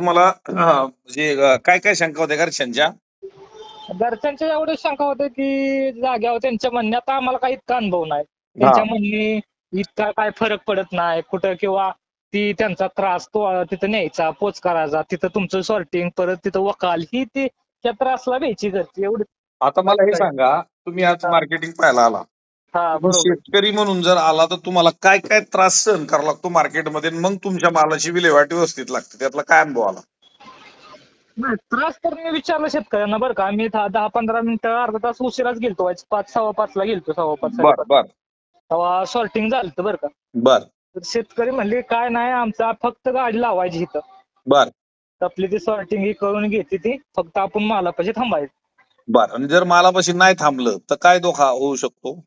तुम्हाला म्हणजे काय काय शंका होत्या घरच्यांच्या? घरच्यांच्या एवढे शंका होते की जाग्यावर त्यांच्या म्हणण्यात आम्हाला काही इतका अनुभव नाही. त्यांच्या म्हणणे इतका काय फरक पडत नाही. कुठं किंवा ती त्यांचा त्रास तो तिथं न्यायचा पोच करायचा तिथं तुमचं सॉर्टिंग परत तिथं वकाल ही ती त्या त्रासला घ्यायची घरची एवढी. आता मला हे सांगा तुम्ही आज. मार्केटिंग पाहायला आला. हा बरोबर. शेतकरी म्हणून जर आला तर तुम्हाला काय काय त्रास सहन करावा लागतो मार्केटमध्ये मग तुमच्या मालाची विल्हेवाट व्यवस्थित लागते. त्यातला काय अनुभव आला? नाही त्रास तर मी विचारलं शेतकऱ्यांना बरं का. मी दहा पंधरा मिनिटं अर्धा तास उशिराच गेलतो. आज पाच सव्वा पाचला गेलतो सव्वा पाच बर साडेपाच. बर. तेव्हा सॉर्टिंग झालं बरं का. बर. तर शेतकरी म्हणले काय नाही आमचा फक्त गाडी लावायची इथं. बर. आपली ती सॉर्टिंग ही करून घेते ती. फक्त आपण मालापाशी थांबायचं. बर. आणि जर मालापाशी नाही थांबलं तर काय धोका होऊ शकतो?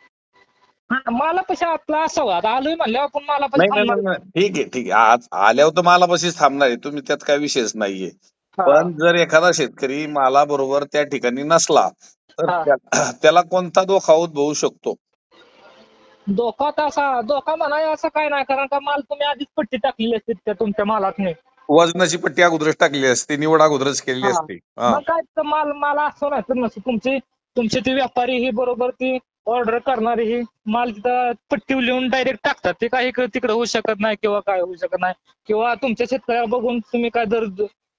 हा, मालापाशी आपला असावा. आता आलोय म्हणल्यावर आपण मालापाशी नाही नाही थांबणार. नाही, नाही. ठीक आहे ठीक आहे. आज आल्यावर तर मालापाशीच थांबणार आहे. तुम्ही त्यात काय विषयच नाहीये. पण जर एखादा शेतकरी मालाबरोबर त्या ठिकाणी नसला तर हा. त्या- त्याला कोणता धोका उद्भवू शकतो? धोका तर असा धोका म्हणाय असं काय नाही. कारण का माल तुम्ही आधीच पट्टी टाकलेली असते त्या तुमच्या मालात नाही वजनाची पट्टी अगोदरच टाकली असते निवड अगोदरच केलेली हा. असते. हा. मग काय तर माल माल असं नाही तर नसतं तुमची तुमचे ते व्यापारी ही बरोबर ती ऑर्डर करणारी ही माल तिथं पट्टी लिहून डायरेक्ट टाकतात. ते काही इकडे तिकडे होऊ शकत नाही किंवा काय होऊ शकत नाही. किंवा तुमच्या शेतकऱ्या बघून तुम्ही काय दर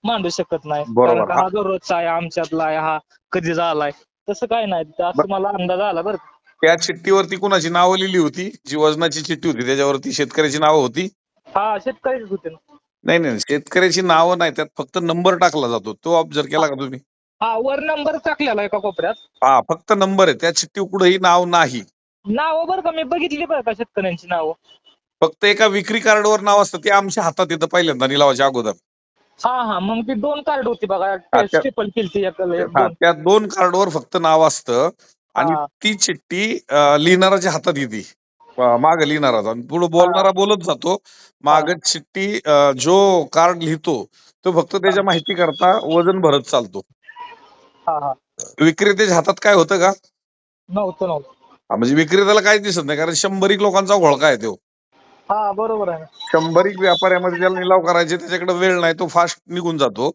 मांडू शकत नाही. बरोबर. कारण का हा दररोजचा आहे आमच्यातला आहे हा कधी झालाय. तसं काय नाही. असं मला अंदाज आला बरं का. त्या चिठ्ठीवरती कुणाची नावं लिहिली होती? जी वजनाची चिठ्ठी होती त्याच्यावरती शेतकऱ्याची नावं होती? हा शेतकरीच होते ना. नाही नाही शेतकऱ्याची नावं नाही त्यात फक्त नंबर टाकला जातो. तो ऑब्झर्व केला का तुम्ही? हा वर नंबर टाकलेला एका कोपऱ्यात. हा फक्त नंबर आहे. त्या चिठ्ठी कुठेही नाव नाही. नाव बरं का मी बघितली बरं का शेतकऱ्यांची नावं. फक्त एका विक्री कार्डवर नाव असतं ते आमच्या हातात येतं पहिल्यांदा निलावाच्या अगोदर. हा हा मग ती दोन कार्ड होती बघा. त्या- स्टेपल केली हा, दोन. त्या दोन कार्डवर फक्त नाव असतं. आणि हा. ती चिठ्ठी अं, लिहिणाराच्या हातात येते. माग लिहिणारा आणि पुढे बोलणारा बोलत जातो. माग चिठ्ठी अं, जो कार्ड लिहितो तो फक्त त्याच्या माहिती करता वजन भरत चालतो. विक्रेत्याच्या हातात काय होतं का? नव्हतं नव्हतं. हा, म्हणजे विक्रेत्याला काही दिसत नाही कारण शंभरीक लोकांचा घोळका आहे तो. हा बरोबर आहे ना. शंभरीक व्यापाऱ्यामध्ये ज्याला निलाव करायचे त्याच्याकडे वेळ नाही तो फास्ट निघून जातो.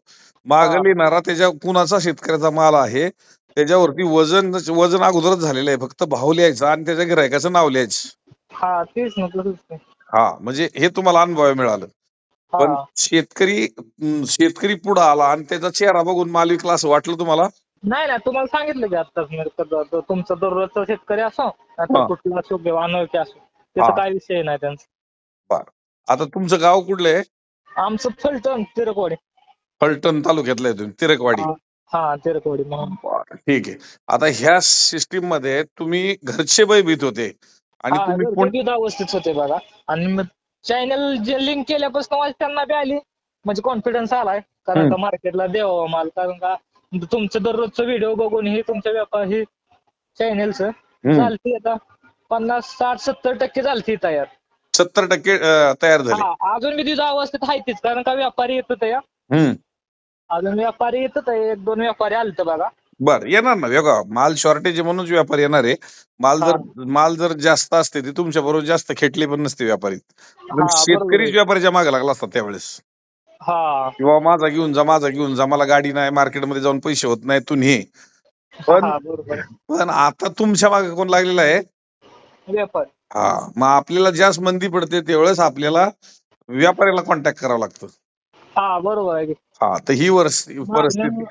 माग. लिहिणारा त्याच्या कुणाचा शेतकऱ्याचा माल आहे त्याच्यावरती वजन वजन अगोदरच झालेलं आहे फक्त भाव लिहायचा आणि त्याच्या गिरायकाचं नाव लिहायचं. हा तेच ना तसंच ते. हा म्हणजे हे तुम्हाला अनुभव मिळालं. पण हा. शेतकरी अं, शेतकरी पुढे आला आणि त्याचा चेहरा बघून माल विकला असं वाटलं तुम्हाला? नाही नाही तुम्हाला सांगितलं की आताच मी तर- तर तुमचा दररोजचा शेतकरी असो हा. आता कुठला असो किंवा अनोळखी असो त्याचा. काय विषय नाही त्यांचा. आता तुमचं गाव कुठलं आहे? आमचं फलटण तिरकवाडी. फलटण तालुक्यातलं आहे तुम्ही तिरकवाडी. हा. हा तिरकवाडी म्हणून. बरं, ठीक आहे. आता ह्या सिस्टीममध्ये तुम्ही घरचे भयभीत होते आणि हा तुम्ही घरचे पुण- दूध अवस्थेत होते बघा. आणि चॅनल जे लिंक केल्यापासून आज त्यांना बी आली. म्हणजे कॉन्फिडन्स आलाय. कारण. का मार्केटला द्यावा माल. कारण का तुमचं दररोजचं व्हिडिओ बघून हे तुमच्या व्यापार हे चॅनेलचं. चालती आता. पन्नास साठ सत्तर टक्के चालती तयार. सत्तर टक्के तयार झाले. हा अजून बी दुधा अवस्थेत आहे तीच. कारण का व्यापारी येत होते या अजून व्यापारी येत होते एक दोन व्यापारी आलत बघा. बर येणार ना. बघा माल शॉर्टेज म्हणूनच व्यापारी येणार आहे. माल जर माल जर जास्त असते ते तुमच्या बरोबर जास्त खेटली पण नसते व्यापारी पण हा, शेतकरीच बरोबर. व्यापाऱ्याच्या मागे लागला असतात त्यावेळेस. हा. किंवा माझा घेऊन जा माझा घेऊन जा मला गाडी नाही मार्केटमध्ये जाऊन पैसे होत नाही तू ने. पण हा बरोबर पण आता तुमच्या मागे कोण लागलेला आहे? व्यापारी. हा मग आपल्याला ज्याच मंदी पडते त्यावेळेस आपल्याला व्यापाऱ्याला कॉन्टॅक्ट करावा लागतं. हा बरोबर आहे. की. हा तर ही वर्ष परिस्थिती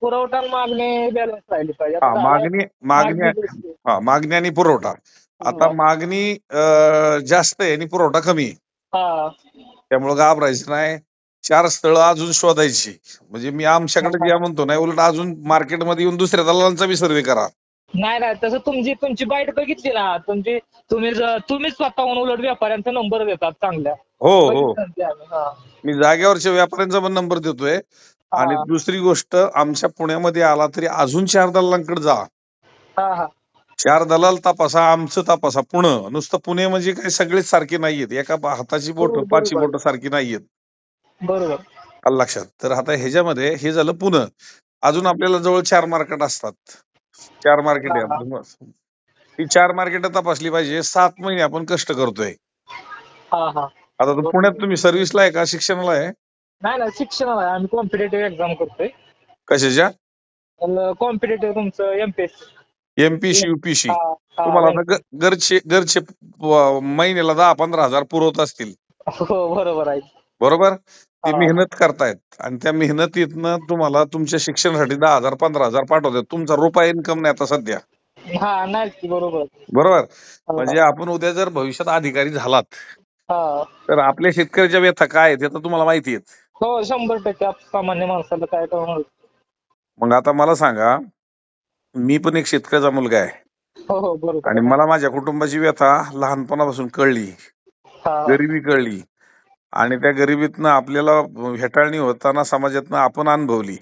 पुरवठा आणि मागणी बॅलन्स राहिली पाहिजे. हा आता मागणी मागणी. हा मागणी आणि पुरवठा. आता. मागणी अं, जास्त आहे आणि पुरवठा कमी आहे. हा. त्यामुळे घाबरायचं नाही. चार स्थळं अजून शोधायची. म्हणजे मी आमच्याकडे या म्हणतो नाही उलट अजून मार्केटमध्ये येऊन दुसऱ्या दलालांचा बी सर्वे करा. नाही नाही तसं तुमची तुमची बाईट बघितली ना तुमची तुम्ही ज- तुम्हीच स्वतःहून उलट व्यापाऱ्यांचा नंबर देतात चांगल्या. हो हो. बघितलं ते आम्ही. हा. मी जागेवरच्या व्यापाऱ्यांचा पण नंबर देतोय. आणि. दुसरी गोष्ट आमच्या पुण्यामध्ये आला तरी अजून चार दलालांकडे जा. हा हा. चार दलाल तपासा आमचं तपासा. पुणे नुसतं पुणे म्हणजे काही सगळेच सारखे नाहीयेत. एका हाताची बोट हो, बरोबर. बोट सारखी नाहीयेत. बरोबर. लक्षात? तर आता ह्याच्यामध्ये हे झालं पुणे. अजून आपल्याला जवळ चार मार्केट असतात. चार मार्केट आहे हा, चार मार्केट तपासली पाहिजे. सात महिने आपण कष्ट करतोय. आता पुण्यात तुम्ही सर्व्हिसला आहे का? शिक्षणाला आहे? नाही नाही शिक्षण आहे आम्ही कॉम्पिटेटिव्ह एक्झाम करतोय. कशाच्या? कॉम्पिटेटिव्ह तुमचं एमपीएससी एमपीसी युपीसी तुम्हाला आता ग- घरचे घरचे प- महिन्याला दहा पंधरा हजार पुरवत असतील. हो बरोबर आहे. बरोबर? ते हा. मेहनत करतायत. आणि त्या मेहनतीतनं तुम्हाला तुमच्या शिक्षणासाठी दहा हजार पंधरा हजार पाठवतात. तुमचा रुपया इन्कम नाही आता सध्या. हा नाही की बरोबर. बरोबर. म्हणजे आपण उद्या जर भविष्यात अधिकारी झालात हा. तर आपल्या शेतकऱ्याच्या व्यथा काय आहेत हे तर तुम्हाला माहिती आहेत. हो शंभर टक्के आप- सामान्य माणसाला काय करणार? मग आता मला सांगा मी पण एक शेतकऱ्याचा मुलगा आहे. हो हो बरोबर. आणि मला माझ्या कुटुंबाची व्यथा लहानपणापासून कळली. हा. गरिबी कळली. आणि त्या गरिबीतनं आपल्याला हेटाळणी होताना समाजातनं आपण अनुभवली.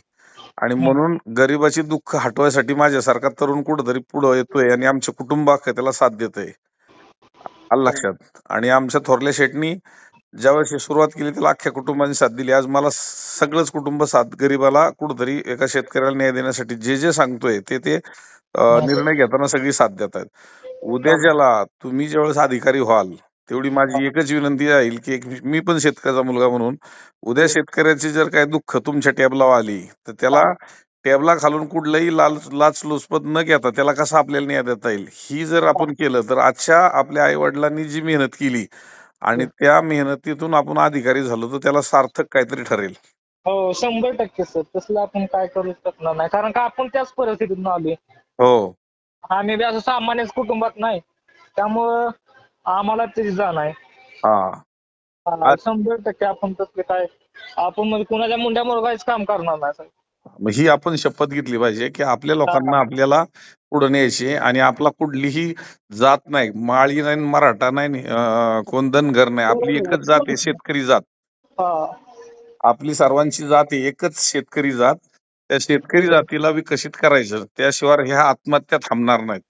आणि म्हणून गरिबाची दुःख हटवायसाठी माझ्यासारखा तरुण कुठंतरी पुढं येतोय आणि आमचे कुटुंब अख्खं त्याला साथ देतंय. लक्षात? आणि आमच्या थोरल्या शेटनी ज्यावेळेस ही सुरुवात केली त्याला अख्ख्या कुटुंबाने साथ दिली. आज मला सगळंच कुटुंब साथ गरीबाला कुठंतरी एका शेतकऱ्याला न्याय देण्यासाठी जे जे सांगतोय ते ते अं, निर्णय घेताना सगळी साथ देत आहेत उद्या ज्याला तुम्ही ज्यावेळेस अधिकारी व्हाल तेवढी माझी एकच विनंती राहील की एक मी पण शेतकऱ्याचा मुलगा म्हणून उद्या शेतकऱ्याची जर काय दुःख तुमच्या टेबलावर आली तर त्याला टेबला खालून कुठलंही लाल लाच लुचपत न घेता त्याला कसं आपल्याला न्याय देता येईल? ही जर आपण केलं तर आजच्या आपल्या आई वडिलांनी जी मेहनत केली आणि त्या मेहनतीतून आपण अधिकारी झालो तर त्याला सार्थक काहीतरी ठरेल. हो शंभर टक्के सर. तसलं आपण काय करू शकणार नाही. कारण का आपण त्याच परिस्थितीतून आलोय. हो. आम्ही बी असं सामान्यच कुटुंबात नाही. त्यामुळं आम्हाला त्याची जाण आहे. हा. हा, शंभर टक्के आपण तसले काय आपण म्हणजे कुणाच्या मुंड्या मुरगायच काम करणार नाही सर. मग ही आपण शपथ घेतली पाहिजे की आपल्या लोकांना आपल्याला पुढे न्यायची आणि आपला कुठलीही जात नाही माळी नाही मराठा नाही कोण धनगर नाही आपली एकच जात आहे शेतकरी जात. हा. आपली सर्वांची जात आहे एकच शेतकरी जात. त्या शेतकरी जातीला विकसित करायचं त्याशिवाय ह्या आत्महत्या थांबणार नाहीत.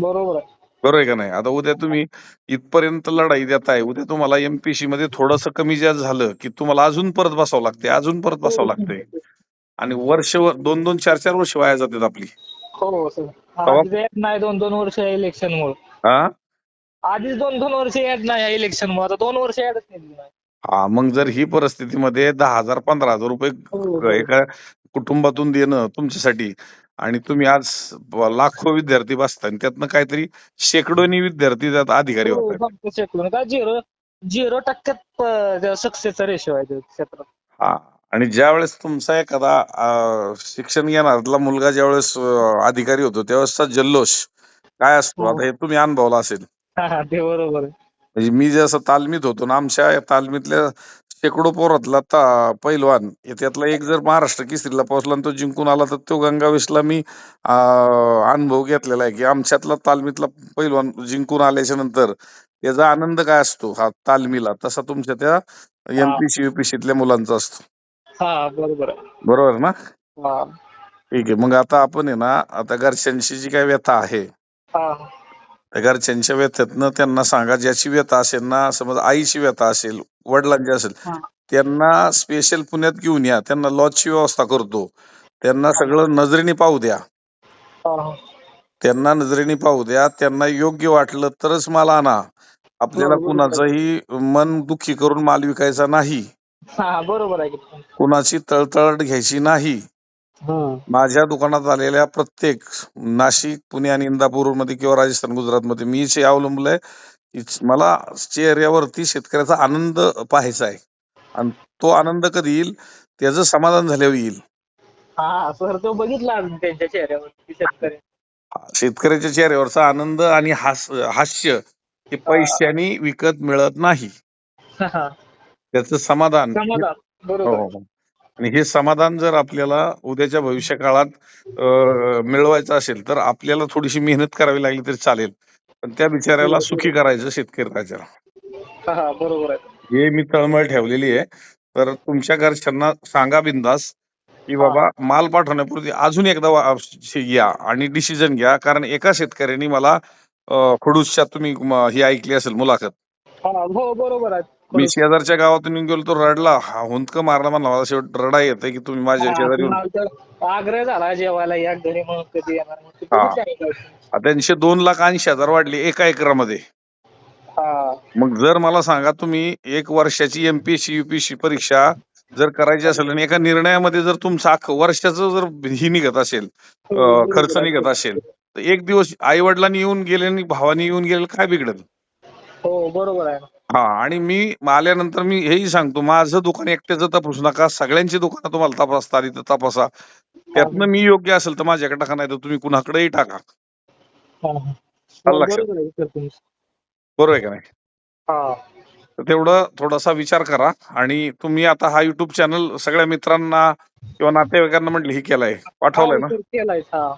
बरोबर आहे. बरोबर आहे का नाही? आता उद्या तुम्ही इथपर्यंत लढाई देताय उद्या तुम्हाला एमपीसी मध्ये थोडस कमी जास्त झालं की तुम्हाला अजून परत बसावं लागते अजून परत बसावं लागतंय. आणि वर्ष दोन दोन चार चार वर्ष वाया जातात आपली. हो सर तेव्हा- आधीच येत नाही दोन दोन वर्ष इलेक्शन मुळे. हा? आधीच दोन दोन वर्ष येत नाही इलेक्शन मुळे. आता दोन वर्ष येतच नाही हा मग जर ही परिस्थितीमध्ये दहा हजार पंधरा हजार रुपये हो. एका कुटुंबातून देणं तुमच्यासाठी आणि तुम्ही आज लाखो विद्यार्थी बसताय आणि त्यातनं काहीतरी शेकडोनी विद्यार्थी त्यात अधिकारी हो, होतात फक्त शेकडो का झिरो झिरो टक्क्यात सक्सेसचा रेशो आहे त्या क्षेत्रात. हा. आणि ज्या वेळेस तुमचा एखादा शिक्षण घेणाऱ्यातला मुलगा ज्यावेळेस अधिकारी होतो त्यावेळेसचा जल्लोष काय असतो? हो. आता हे तुम्ही अनुभवला असेल. ते बरोबर म्हणजे मी जसं तालमीत होतो ना आमच्या तालमीतल्या शेकडो पोरातला ता पैलवान त्यातला एक जर महाराष्ट्र केसरीला पोहोचला तो जिंकून आला तर तो गंगावेशला मी अनुभव घेतलेला आहे की आमच्यातला तालमीतला पैलवान जिंकून आल्याच्यानंतर त्याचा आनंद काय असतो? हा तालमीला तसा तुमच्या त्या एमपीसी युपीसीतल्या मुलांचा असतो. हा बरोबर आहे. बरोबर ना? हा. ठीक आहे मग आता आपण आहे ना आता घरच्यांची जी काय व्यथा आहे हा. त्या घरच्यांच्या व्यथेतनं त्यांना सांगा ज्याची व्यथा असेल ना समज आईची व्यथा असेल वडिलांची असेल हा. त्यांना स्पेशल पुण्यात घेऊन या त्यांना लॉजची व्यवस्था करतो. त्यांना सगळं नजरेने पाहू द्या. हा. त्यांना नजरेने पाहू द्या त्यांना योग्य वाटलं तरच माल आणा. आपल्याला बरोबर. कुणाचंही मन दुखी करून माल विकायचा नाही. हा बरोबर आहे की. कुणाची तळतळ घ्यायची नाही. हा. माझ्या दुकानात आलेल्या प्रत्येक नाशिक पुणे आणि इंदापूरमध्ये किंवा राजस्थान गुजरात मध्ये मी जे अवलंबलंय मला चेहऱ्यावरती शेतकऱ्याचा आनंद पाहायचा आहे. आणि तो आनंद कधी येईल? त्याचं समाधान झाल्यावर येईल. हा सर तो बघितला त्यांच्या शेतकरी. शेतकऱ्याच्या चेहऱ्यावरचा आनंद आणि हास हास्य हे पैशाने विकत मिळत नाही. हा, त्याचं समाधान. समाधान हो, बरोबर. हो, हो. आणि हे समाधान जर आपल्याला उद्याच्या भविष्य काळात मिळवायचं असेल तर आपल्याला थोडीशी मेहनत करावी लागली तरी चालेल. पण त्या बिचाऱ्याला सुखी करायचं शेतकरी राजाला. बरोबर आहे. हे मी तळमळ ठेवलेली आहे. तर तुमच्या घरच्यांना सांगा बिंदास की बाबा माल पाठवण्यापूर्वी अजून एकदा या आणि डिसिजन घ्या. कारण एका शेतकऱ्यांनी मला खडूसच्या तुम्ही ही ऐकली असेल मुलाखत. हो बरोबर आहे. मी शेजारच्या गावातून येऊन गेलो तो रडला हा हुंदक मारला म्हणला मला शेवट रडा येते की तुम्ही माझ्या शेजारी येऊन आग्रह झाला जेवायला या घरी म्हणून कधी येणार मग ते हा. बघितलं आहे. आ, त्यांचे दोन लाख ऐंशी हजार वाढले एका एकरामध्ये हा मग जर मला सांगा तुम्ही एक वर्षाची एमपीएससी युपीएससी परीक्षा जर करायची असेल आणि एका निर्णयामध्ये जर तुमचं अख्खं वर्षाचं जर ही निघत असेल अं, खर्च. निघत असेल तर एक दिवस आई वडिलांनी येऊन गेले आणि भावानी येऊन गेले काय बिघडत हो बरोबर आहे ना हा आणि मी आल्यानंतर मी हेही सांगतो माझं दुकान एकट्याचं तपासू नका सगळ्यांची दुकानं तुम्हाला तपासता आली तर तपासा. त्यातनं मी योग्य असेल तर माझ्याकडे टाका नाही तर तुम्ही कुणाकडेही टाका. हा, हा. आलं लक्षात. बरोबर आहे सर तुमचं. बरोबर आहे का नाही? हा. तर तेवढं थोडासा विचार करा आणि तुम्ही आता हा युट्यूब चॅनल सगळ्या मित्रांना किंवा नातेवाईकांना म्हटलं ही केलाय. पाठवलंय ना? सर, हा.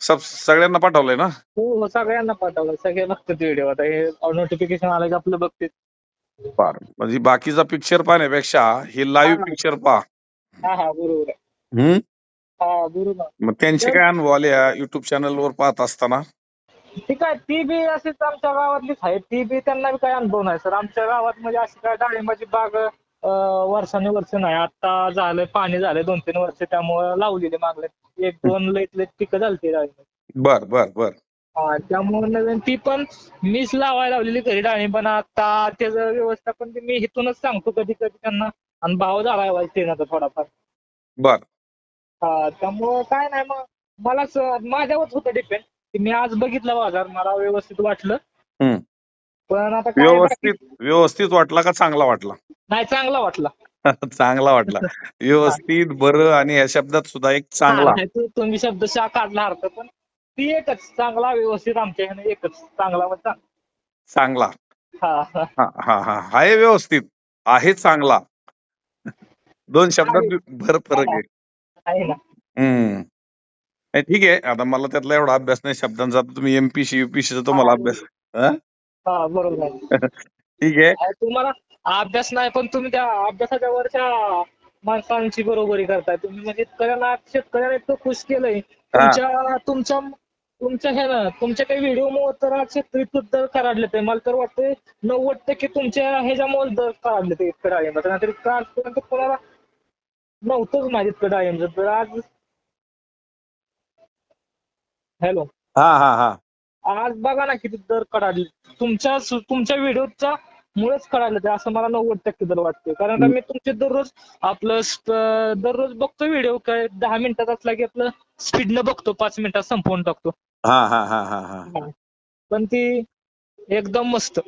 सब सगळ्यांना पाठवलंय ना? हो हो सगळ्यांना पाठवलं सगळे बघतात व्हिडिओ आता हे नोटिफिकेशन आलं की आपलं बघते फार. म्हणजे बाकीचा पिक्चर पाहण्यापेक्षा हे लाईव्ह हा. पिक्चर पहा. हा हा बरोबर आहे. हम्म? हा बरोबर. मग त्यांचे काय अनुभव आले या युट्यूब चॅनलवर पाहत असताना? ठीक आहे ती बी अशीच आमच्या गावातलीच आहे ती बी त्यांना बी काही अनुभव नाही सर. आमच्या गावात म्हणजे अशी काय डाळिंबाची बाग वर्षानुवर्ष नाही आता झालंय पाणी झालंय दोन तीन वर्ष त्यामुळे लावलेली मागले एक दोन लईत लईत पिकं झालती डाळिंब बर बर बर. हा त्यामुळे नवीन ती पण मीच लावायला लावलेली घरी डाळिंब पण आता त्याचं व्यवस्थापन ते मी इथूनच सांगतो कधी कधी त्यांना. आणि भाव झालाय वाईट थोडाफार. बर. हा त्यामुळं काय नाही मग. मलाच माझ्यावरच होतं डिपेंड की मी आज बघितलं बाजार मला व्यवस्थित वाटलं. हम्म. पण आता काय व्यवस्थित व्यवस्थित वाटला का चांगला वाटला? नाही चांगला वाटला. चांगला वाटला. व्यवस्थित बरं आणि या शब्दात सुद्धा एक चांगला. नाही, तू- तुम्ही शब्दशः काढला अर्थ पण ती एकच चांगला व्यवस्थित आमच्या ह्याने एकच चांगला मग चांगला. चांगला. हा हा. हा हा हा. आहे व्यवस्थित. आहे चांगला. दोन शब्दात भर फरक आहे. आहे ना. हम्म. नाही, ठीक आहे. आता मला त्यातला एवढा अभ्यास नाही शब्दांचा. आता तुम्ही एमपीसी युपीसीचा तुम्हाला अभ्यास हा? बरोबर. आहे ठीक आहे. अहो, तुम्हाला अभ्यास नाही पण तुम्ही त्या अभ्यासाच्या वरच्या माणसांची बरोबरी करताय. तुम्ही म्हणजे शेतकऱ्यांना शेतकऱ्यांना इतकं खुश केलंय. तुमच्या तुमच्या तुमच्या हे ना तुमच्या काही व्हिडिओ तर आज शेतकरी खूप दर कराडले ते मला तर वाटतंय नव्वद टक्के तुमच्या ह्याच्यामुळे दर कराडले ते इतकं डाळिंबाचं नाहीतर इतकं आजपर्यंत कोणाला नव्हतंच माझं इतकं डाळिंबाचं तर आज हॅलो. हा हा हा. आज बघा ना किती दर कडाडले. तुमच्या तुमच्या व्हिडिओच्या मुळेच कळालं ते असं मला नव्वद टक्के दर वाटते कारण का मी तुमचे दररोज आपलं दररोज बघतो व्हिडिओ काय दहा मिनिटात असला की आपलं स्पीडनं बघतो पाच मिनिटात संपवून टाकतो. हा हा हा हा. हा. पण ती एकदम मस्त.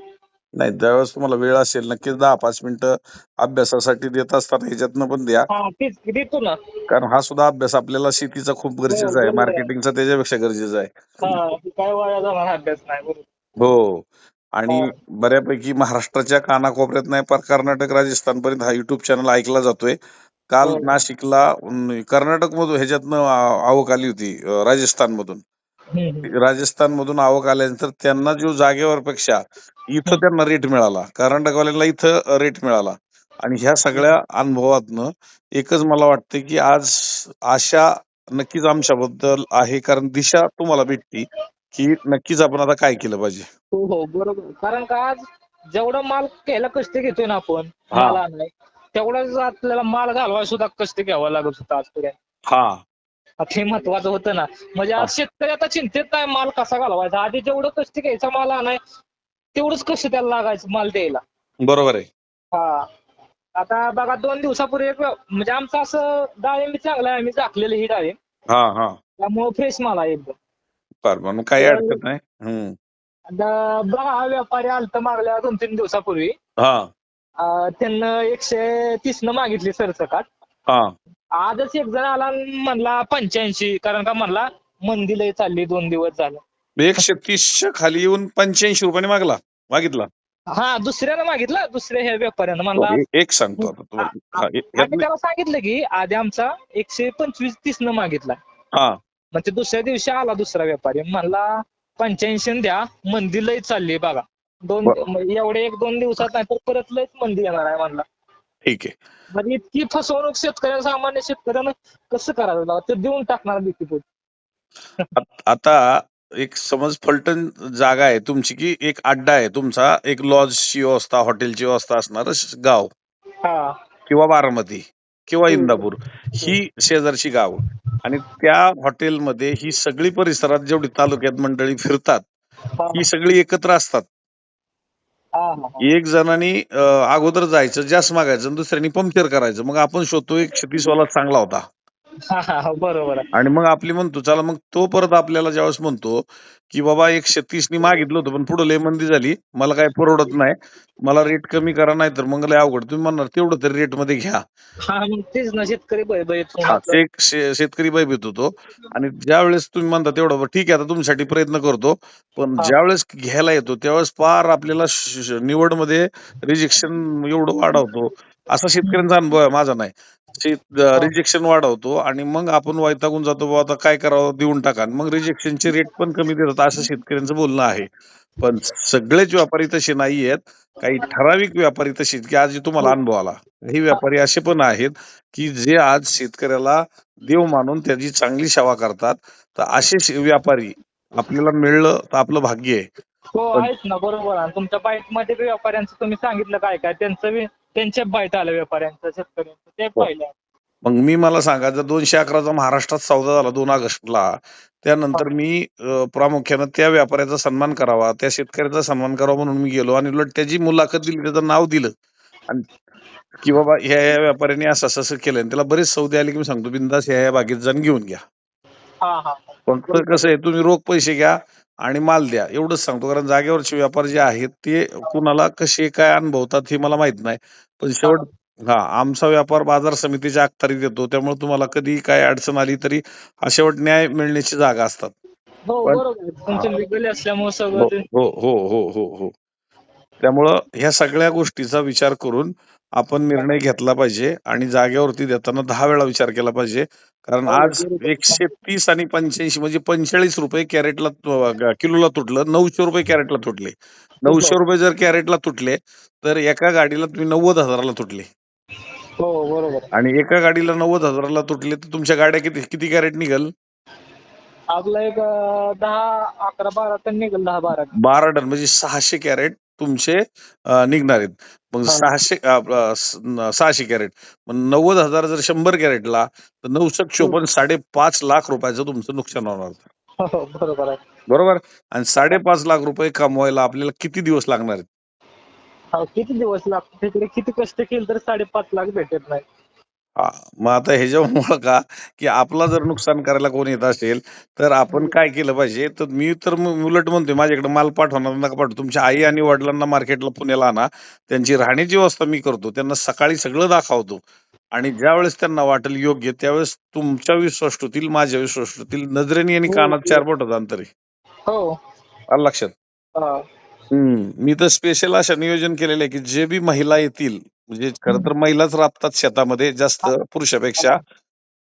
नाही ज्यावेळेस तुम्हाला वेळ असेल नक्कीच दहा पाच मिनिटं अभ्यासासाठी देत असताना ह्याच्यातनं पण द्या हा तीच देतो ना कारण हा सुद्धा अभ्यास आपल्याला शेतीचा खूप गरजेचा आहे. मार्केटिंगचा त्याच्यापेक्षा गरजेचा आहे हा ती काय वाया जाणार अभ्यास नाही बरोबर हो आणि हा. बऱ्यापैकी महाराष्ट्राच्या कानाकोपऱ्यात नाही पर कर्नाटक राजस्थान पर्यंत हा युट्यूब चॅनल ऐकला जातोय काल हो. नाशिकला कर्नाटक मधून ह्याच्यातनं आ- आवक आली होती राजस्थान मधून. राजस्थान मधून आवक आल्यानंतर त्यांना जो जागेवर पेक्षा इथं त्यांना रेट मिळाला. कर्नाटकवाल्यांना इथं रेट मिळाला. आणि ह्या सगळ्या अनुभवातनं एकच मला वाटतं की आज आशा नक्कीच आमच्याबद्दल आहे. कारण दिशा तुम्हाला भेटती की नक्कीच आपण आता काय केलं पाहिजे. हो हो. बरोबर. कारण का आज जेवढा माल घ्यायला कष्ट घेतोय ना आपण हा. माल आणाय तेवढाच आपल्याला माल घालवायला सुद्धा कष्ट घ्यावा लागत होता हा हा, ते महत्वाचं होतं ना. म्हणजे आज शेतकरी आता चिंतेत नाही माल कसा घालवायचा? आधी जेवढं कष्ट घ्यायचा माल आणाय तेवढंच कष्ट त्याला लागायचं माल द्यायला. बरोबर आहे. हा. आता बघा दोन दिवसापूर्वी एक म्हणजे आमचं असं डाळिंब चांगलं आहे आम्ही झाकलेलं ही डाळिंब. हा हा. त्यामुळे फ्रेश माल आहे एकदम. मग काही अडचण नाही. हम्म. आता बघा हा व्यापारी आलता मागल्या दोन तीन दिवसापूर्वी. हा. अं, त्यांना एकशे तीस न मागितली सरसकट हा. आजच एक जण आला आणि म्हणला पंच्याऐंशी कारण का म्हणला मंदी लय चालली दोन दिवस झालं. एकशे तीसच्या खाली येऊन पंच्याऐंशी रुपयाने मागला मागितला. हा दुसऱ्यानं मागितलं दुसऱ्या ह्या व्यापाऱ्यानं म्हणला एक सांगतो आता तुम्हाला. हा, ए- आम्ही यातलं- त्याला सांगितलं की आधी आमचा एकशे पंचवीस तीस न मागितला. हा. मग ते दुसऱ्या दिवशी आला दुसरा व्यापारी म्हणला पंच्याऐंशी द्या मंदी लय चालली बघा. दोन बरं. एवढे एक दोन दिवसात नाही तर परत लयच मंदी येणार आहे म्हणला. ठीक आहे. म्हणजे इतकी फसवणूक शेतकऱ्या सामान्य शेतकऱ्यानं कसं करायला लावा? ते देऊन टाकणार भीती पोटी आत- एक समज फलटण जागा आहे तुमची की एक अड्डा आहे तुमचा एक लॉजची व्यवस्था हॉटेलची व्यवस्था असणार गाव किंवा बारामती किंवा. इंदापूर ही शेजारची गाव. आणि त्या हॉटेलमध्ये ही सगळी परिसरात जेवढी तालुक्यात मंडळी फिरतात ही सगळी एकत्र असतात. हा हा हा. एक जणांनी अगोदर जायचं जास्त मागायचं आणि दुसऱ्यांनी पंक्चर करायचं मग आपण शोधतो एक तीस चांगला होता बरोबर आणि मग आपली म्हणतो चला मग तो परत आपल्याला ज्यावेळेस म्हणतो की बाबा एकशे तीसनी मागितलं होतं पण पुढे लय मंदी झाली मला काय परवडत नाही मला रेट कमी करा नाही तर मग लय अवघड. तुम्ही म्हणणार तेवढं तरी रेटमध्ये घ्या. हा मग तेच ना शेतकरी भयभीत होऊन हा शे- शेतकरी भयभीत होतो. आणि ज्यावेळेस तुम्ही म्हणता तेवढं बरं ठीक आहे आता तुमच्यासाठी प्रयत्न करतो. पण हा. ज्यावेळेस घ्यायला येतो त्यावेळेस फार आपल्याला निवडमध्ये रिजेक्शन एवढं वाढवतो. असा शेतकऱ्यांचा अनुभव आहे माझा नाही. रिजेक्शन वाढवतो आणि मग आपण वैतागून जातो बाबा आता काय करावं? देऊन टाका. आणि मग रिजेक्शनचे रेट पण कमी देतात असं शेतकऱ्यांचं बोलणं आहे. पण सगळेच व्यापारी तसे नाही आहेत काही ठराविक व्यापारी तसे की आज जे तुम्हाला अनुभव आला. काही व्यापारी असे पण आहेत की जे आज शेतकऱ्याला देव मानून त्याची चांगली सेवा करतात. तर असे व्यापारी आपल्याला मिळलं तर आपलं भाग्य आहे. हो आहेत ना बरोबर. आहे तुमच्या बाईटमध्ये बी व्यापाऱ्यांचं तुम्ही सांगितलं काय काय त्यांचं बी त्यांच्या बाईट आलं व्यापाऱ्यांचं शेतकऱ्यांचं ते हो. पाहिलं. मग मी मला सांगा जर दोनशे अकराचा महाराष्ट्रात सौदा झाला दोन ऑगस्टला. त्यानंतर मी अं, प्रामुख्यानं त्या व्यापाऱ्याचा सन्मान करावा त्या शेतकऱ्याचा सन्मान करावा म्हणून मी गेलो आणि उलट त्याची मुलाखत दिली त्याचं नाव दिलं. आणि की बाबा ह्या ह्या व्यापाऱ्याने असं असं असं केलं आणि त्याला बरेच सौदे आले की मी सांगतो बिंदास ह्या ह्या बागेत जाऊन घेऊन घ्या. हा हा. फक्त कसं आहे तुम्ही रोख पैसे घ्या आणि माल द्या. एवढंच सांगतो. कारण जागेवरचे व्यापार जे आहेत ते कुणाला कसे काय अनुभवतात हे मला माहीत नाही. पण शेवट हा आमचा व्यापार बाजार समितीच्या अखत्यारीत येतो. त्यामुळे तुम्हाला कधी काय अडचण आली तरी हा शेवट न्याय मिळण्याची जागा असतात. हो पण- बरोबर. आहे. तुमचं लिगल असल्यामुळे हो सगळं ते हो हो हो हो हो. त्यामुळं ह्या सगळ्या गोष्टीचा विचार करून आपण निर्णय घेतला पाहिजे आणि जागेवरती देताना दहा वेळा विचार केला पाहिजे कारण हो, आज बरोबर. एकशे तीस आणि पंच्याऐंशी म्हणजे पंचेचाळीस रुपये कॅरेटला तु- किलोला तुटलं नऊशे रुपये कॅरेटला तुटले नऊशे रुपये जर कॅरेटला तुटले तर एका गाडीला तुम्ही नव्वद हजाराला तुटले हो बरोबर. आणि एका गाडीला नव्वद हजाराला तुटले तर तुमच्या गाड्या किती किती कॅरेट निघल आपलं एक अं, दहा अकरा बारा टन निघेल दहा बारा टन. बारा टन म्हणजे सहाशे कॅरेट तुमचे निघणार आहेत. मग. सहाशे सहाशे कॅरेट. मग नव्वद हजार जर शंभर कॅरेटला तर नऊशे चोपन्न साडेपाच लाख रुपयाचं तुमचं नुकसान होणार हो हो, बरोबर आहे. बरोबर? आणि साडेपाच लाख रुपये कमवायला आपल्याला किती दिवस लागणार आहेत? हो, किती दिवस लागतात तिकडे किती कष्ट केले तर साडेपाच लाख भेटत नाही. हा, मग आता ह्याच्यामुळं का की आपला जर नुकसान करायला कोण येत असेल तर आपण काय केलं पाहिजे? तर मी तर मग उलट म्हणतोय माझ्याकडे माल पाठवणार नका पाठवू. तुमच्या आई आणि वडिलांना मार्केटला पुण्याला आणा. त्यांची राहण्याची व्यवस्था मी करतो. त्यांना सकाळी सगळं दाखवतो. आणि ज्या वेळेस त्यांना वाटेल योग्य त्यावेळेस तुमच्या विश्वास ठेवतील माझ्या विश्वास ठेवतील नजरेने आणि हो, कानात हो. चार बोटात अंतरी हो. आलं लक्षात? हा. हम्म मी तर स्पेशल असं नियोजन केलेलं आहे की जे बी महिला येतील म्हणजे खरं तर महिलाच राबतात शेतामध्ये जास्त पुरुषापेक्षा.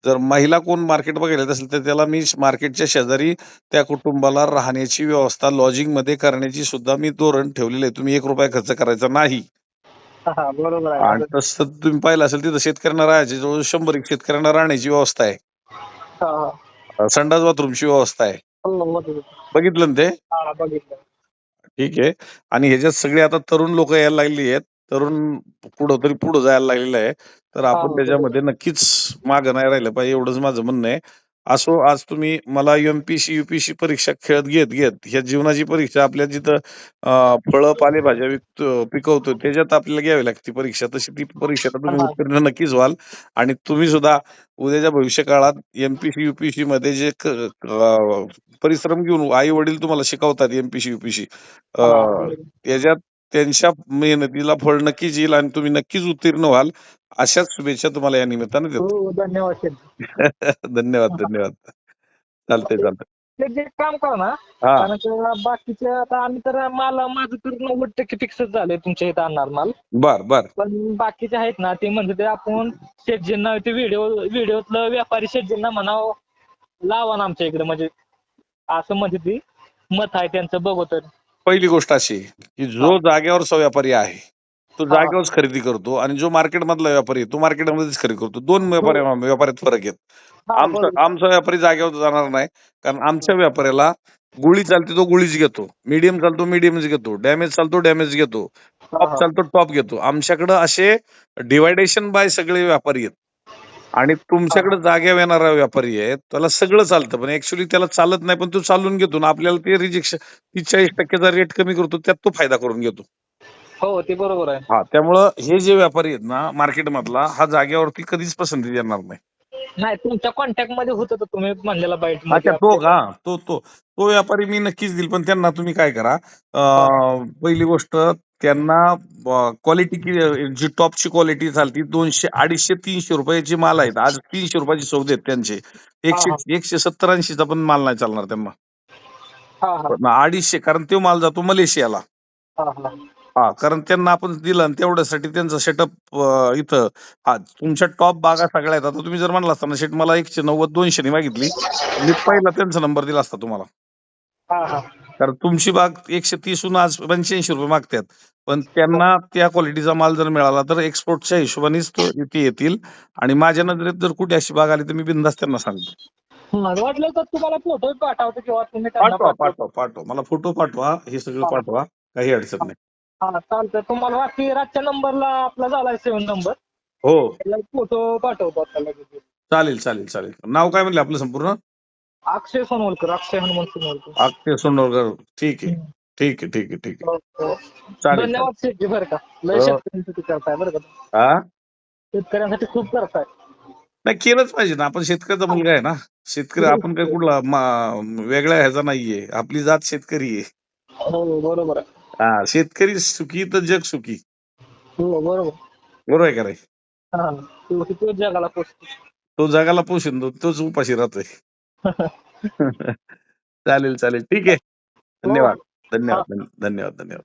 जर महिला कोण मार्केट बघायला येत असेल तर त्याला मी मार्केटच्या शेजारी त्या कुटुंबाला राहण्याची व्यवस्था लॉजिंगमध्ये करण्याची सुद्धा मी धोरण ठेवलेलं आहे. तुम्ही एक रुपया खर्च करायचा नाही. हा बरोबर आहे. आणि तसं तुम्ही पाहिलं असेल तिथं शेतकऱ्यांना राहायची जवळ शंभर एक शेतकऱ्यांना राहण्याची व्यवस्था आहे. हा, हा. संडास बाथरूमची व्यवस्था आहे. बघितलं ना ते? हा, बघितलं. ठीक आहे. आणि ह्याच्यात सगळे आता तरुण लोक यायला लागली आहेत. तरुण पुढं तरी पुढं जायला लागलेलं आहे. तर आपण हो, त्याच्यामध्ये नक्कीच मागं नाही राहिलं पाहिजे एवढंच माझं म्हणणं आहे. असो आज तुम्ही मला एमपीसी युपीसी परीक्षा खेळत घेत घेत ह्या जीवनाची परीक्षा आपल्या जिथं अं, फळं पालेभाज्या विकतो पिकवतो त्याच्यात आपल्याला घ्यावी लागते परीक्षा. तशी ती परीक्षा तुम्ही हा. उत्तीर्ण नक्कीच व्हाल. आणि तुम्ही सुद्धा उद्याच्या भविष्य काळात एमपीसी युपीसी मध्ये जे क- अं, परिश्रम घेऊन आई वडील तुम्हाला शिकवतात एमपीसी युपीसी हा, त्याच्यात त्यांच्या मेहनतीला फळ नक्कीच येईल आणि तुम्ही नक्कीच उत्तीर्ण व्हाल. अशाच शुभेच्छा तुम्हाला या निमित्ताने देतो. हो धन्यवाद शेठ. धन्यवाद धन्यवाद. चालतंय चालतंय. ते जे काम करा ना हा. कारण का बाकीचे आता आम्ही तर माल माझं तर नव्वद टक्के फिक्सच झालंय तुमच्या इथं आणणार माल. बर बर. पण बाकीचे आहेत ना ते म्हणजे ते आपण शेटजींना ते व्हिडिओ व्हिडिओतलं व्यापारी शेटजींना म्हणावं लावा ना आमच्या इकडे. म्हणजे असं म्हणजे ती मत आहे त्यांचं बघू तर. पहिली गोष्ट अशी की जो जागेवर व्यापारी आहे तो हा. जागेवरच खरेदी करतो आणि जो मार्केट मधला व्यापारी आहे, तो मार्केटमध्येच खरेदी करतो. दोन व्यापारी व्यापाऱ्यात फरक आहेत हा, आमचा व्यापारी जागेवर जाणार नाही कारण आमच्या व्यापाऱ्याला गुळी चालते तो गुळीच घेतो. मीडियम चालतो मीडियमच घेतो. डॅमेज चालतो डॅमेज घेतो. हा, टॉप हा. चालतो टॉप घेतो. आमच्याकडे असे डिवायडेशन बाय सगळे व्यापारी आहेत. आणि तुमच्याकडे जाग्यावर येणारा व्यापारी आहे त्याला सगळं चालतं. पण ऍक्च्युली त्याला चालत नाही पण तो चालून घेतो ना. आपल्याला ते रिजेक्शन तीस चाळीस टक्क्याचा रेट कमी करतो त्यात तो फायदा करून घेतो. हो ते बरोबर आहे. हा त्यामुळं हे जे व्यापारी आहेत ना मार्केट मधला हा जागेवरती कधीच पसंती देणार नाही. नाही तुमच्या कॉन्टॅक्टमध्ये होत तर तुम्ही म्हणलेला बाईट अच्छा तो का तो तो तो व्यापारी मी नक्कीच देईल पण त्यांना तुम्ही काय करा अं, पहिली गोष्ट त्यांना क्वालिटी जी टॉपची क्वालिटी चालती दोनशे अडीचशे तीनशे रुपयाची माल आहेत. आज तीनशे रुपयाची सौदे आहेत त्यांचे. एकशे एकशे सत्तर ऐंशीचा पण माल नाही चालणार त्यांना. हा हा. पण अडीचशे कारण तो माल जातो मलेशियाला. हा हा. हा कारण त्यांना आपण दिलं आणि तेवढ्यासाठी त्यांचा सेटअप इथं. हा तुमच्या टॉप बागा सगळ्या आहेत. आता तुम्ही जर म्हणला असता ना शेट मला एकशे नव्वद दोनशे मागितली. मी पहिला त्यांचा नंबर दिला असता तुम्हाला. हा हा. कारण तुमची बाग एकशे तीसहून आज पंच्याऐंशी रुपये मागतात. पण त्यांना त्या क्वालिटीचा माल जर मिळाला तर एक्सपोर्टच्या हिशोबानेच तो इथे येतील. आणि माझ्या नजरेत जर कुठे अशी बाग आली तर मी बिंदास त्यांना सांगतो मला वाटलं तर तुम्हाला फोटो पाठवतो किंवा तुम्ही त्यांना पाठवा पाठवा पाठवा. मला फोटो पाठवा. हे सगळं. पाठवा. काही अडचण नाही. हा चालतंय. तुम्हाला बाकी रातच्या नंबरला आपला झालाय सेवन नंबर. हो. त्याला फोटो पाठवतो आता लगेच. चालेल चालेल चालेल. नाव काय म्हणले आपलं संपूर्ण? अक्षय सोनवलकर अक्षय हनुमंत सोनवलकर. अक्षय सोंडवकर ठीक आहे. ठीक आहे ठीक आहे ठीक आहे. हो, हो. चालेल. धन्यवाद शेटजी बरं का. लय हो. शेतकऱ्यांसाठी करताय बरं का हा शेतकऱ्यांसाठी खूप करताय. नाही केलंच पाहिजे ना. आपण शेतकऱ्याचा मुलगा आहे ना. शेतकरी आपण काही कुठला मा- वेगळ्या ह्याचा नाहीये. आपली जात शेतकरी आहे. हो बरोबर आहे. हा शेतकरी सुखी तर जग सुखी. हो बरोबर. बरोबर आहे का रे हा तो जगाला पोचतो. तो जगाला पोषण देतो तोच उपाशी राहतोय. चालेल चालेल. ठीक आहे. धन्यवाद. धन्यवाद धन्यवाद धन्यवाद.